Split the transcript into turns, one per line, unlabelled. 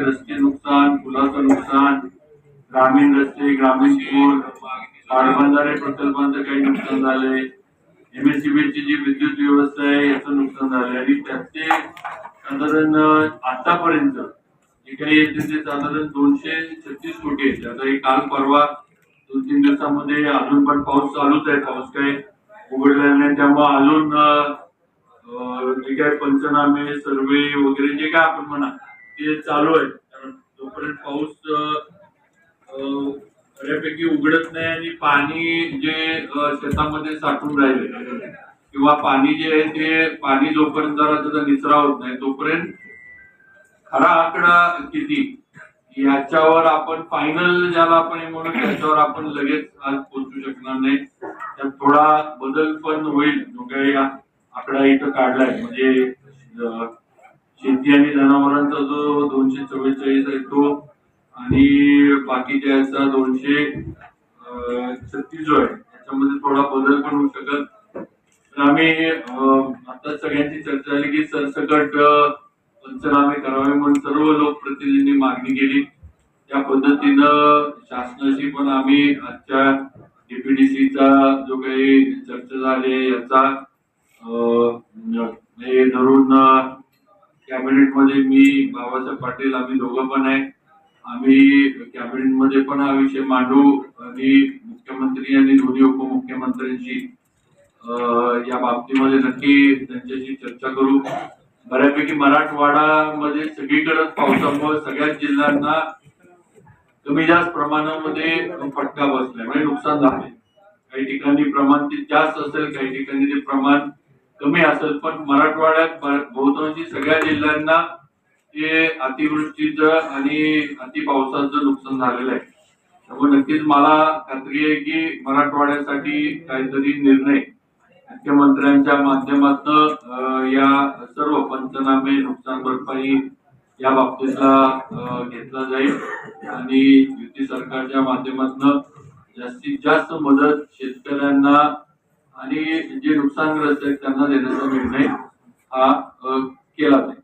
रस्त्याचे रस्ते नुकसान पुलाचं नुकसान ग्रामीण रस्ते ग्रामीण पूल पाटबंधारे प्रकल्पांचं काही नुकसान झालंय. एमएससीबीची जी विद्युत व्यवस्था आहे याचं नुकसान झालंय. आणि त्याचे साधारण आतापर्यंत जे काही येते ते साधारण दोनशे छत्तीस कोटी आहेत. आता हे काल परवा दोन तीन दिवसामध्ये अजून पण पाऊस चालूच आहे. पाऊस काही उघडलेला नाही. त्यामुळे अजून जे काय पंचनामे सर्वे वगैरे जे काय आपण म्हणा ते चालू आहे कारण जोपर्यंत पाऊस बऱ्यापैकी उघडत नाही आणि पाणी जे शेतामध्ये साठून राहिले. किंवा पाणी जे आहे ते पाणी जोपर्यंत जरा त्याचा निचरा होत नाही तोपर्यंत खरा आकडा किती? याच्यावर आपण फायनल ज्याला आपण म्हणून म्हणू त्याच्यावर आपण लगेच आज पोहोचू शकणार नाही. त्यात थोडा बदल पण होईल. जो काही आकडा इथं काढलाय. म्हणजे शेती आणि जनावरांचा जो दोनशे चव्वेचाळीस आहे तो आणि बाकीच्या याचा दोनशे छत्तीस जो आहे. त्याच्यामध्ये थोडा बदल पण होऊ शकत. तर आम्ही आता सगळ्यांची चर्चा झाली की सरसकट पंचनामे करावे म्हणून सर्व लोकप्रतिनिधींनी मागणी केली. त्या पद्धतीनं शासनाशी पण आम्ही आजच्या डीपीडीसीचा जो काही चर्चा झाली याचा हे म्हणजे धरून कॅबिनेटमध्ये मी बाबासाहेब पाटील आम्ही दोघं पण आहे. आम्ही कॅबिनेटमध्ये पण हा विषय मांडू आणि मुख्यमंत्री आणि दोन्ही उपमुख्यमंत्र्यांशी या बाबतीमध्ये नक्की त्यांच्याशी चर्चा करू. बऱ्यापैकी मराठवाडामध्ये सगळीकडेच पावसामुळे सगळ्याच जिल्ह्यांना कमी जास्त प्रमाणामध्ये फटका बसलाय म्हणजे नुकसान झाले काही ठिकाणी प्रमाण ते जास्त असेल काही ठिकाणी ते प्रमाण कमी असेल पण मराठवाड्यात बहुतांशी सगळ्या जिल्ह्यांना ते अतिवृष्टीचं आणि अति पावसाचं नुकसान झालेलं आहे. त्यामुळे नक्कीच मला खात्री आहे की मराठवाड्यासाठी काहीतरी निर्णय मुख्यमंत्र्यांच्या माध्यमातून या सर्व पंचनामे नुकसान भरपाई या बाबतीतला घेतला जाईल. आणि युती सरकारच्या माध्यमातून जास्तीत जास्त मदत शेतकऱ्यांना आणि जे नुकसानग्रस्त आहेत त्यांना देण्याचा निर्णय हा केला जाईल.